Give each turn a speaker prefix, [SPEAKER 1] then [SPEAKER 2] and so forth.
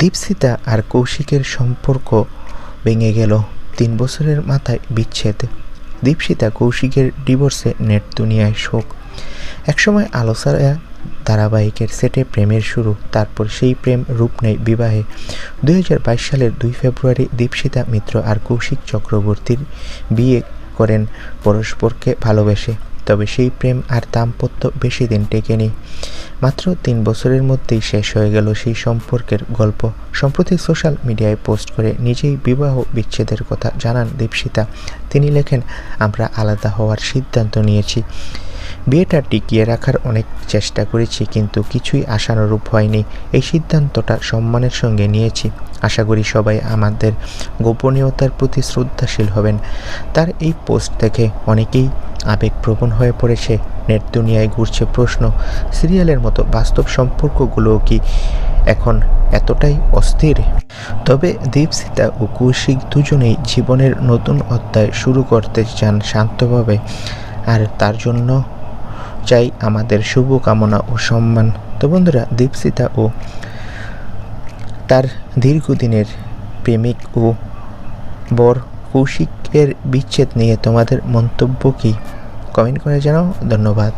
[SPEAKER 1] দীপসিতা আর কৌশিকের সম্পর্ক ভেঙে গেল। তিন বছরের মাথায় বিচ্ছেদ। দীপসিতা কৌশিকের ডিভোর্সে নেট দুনিয়ায় শোক। একসময় আলোচনা ধারাবাহিকের সেটে প্রেমের শুরু, তারপর সেই প্রেম রূপ নেয় বিবাহে। দুই হাজার বাইশ সালের দুই ফেব্রুয়ারি দীপসিতা মিত্র আর কৌশিক চক্রবর্তীর বিয়ে করেন, পরস্পরকে ভালোবেসে। তবে সেই প্রেম আর দাম্পত্য বেশি দিন টেকেনি। মাত্র তিন বছরের মধ্যেই শেষ হয়ে গেল সেই সম্পর্কের গল্প। সম্প্রতি সোশ্যাল মিডিয়ায় পোস্ট করে নিজেই বিবাহ বিচ্ছেদের কথা জানান দীপশিতা। তিনি লেখেন, আমরা আলাদা হওয়ার সিদ্ধান্ত নিয়েছি। বিয়েটা টিকিয়ে রাখার অনেক চেষ্টা করেছি, কিন্তু কিছুই আশানুরূপ হয়নি। এই সিদ্ধান্তটা সম্মানের সঙ্গে নিয়েছি। আশা করি সবাই আমাদের গোপনীয়তার প্রতি শ্রদ্ধাশীল হবেন। তার এই পোস্ট দেখে অনেকেই আবেগপ্রবণ হয়ে পড়েছে। নেট দুনিয়ায় ঘুরছে প্রশ্ন, সিরিয়ালের মতো বাস্তব সম্পর্কগুলো কি এখন এতটাই অস্থির? তবে দীপসিতা ও কৌশিক দুজনেই জীবনের নতুন অধ্যায় শুরু করতে চান শান্তভাবে। আর তার জন্য চাই আমাদের শুভ কামনা ও সম্মান। তো বন্ধুরা দীপসিতা ও তার দীর্ঘদিনের প্রেমিক ও বর কৌশিকের বিচ্ছেদ নিয়ে তোমাদের মন্তব্য কি? কমেন্ট করে জানাও। ধন্যবাদ।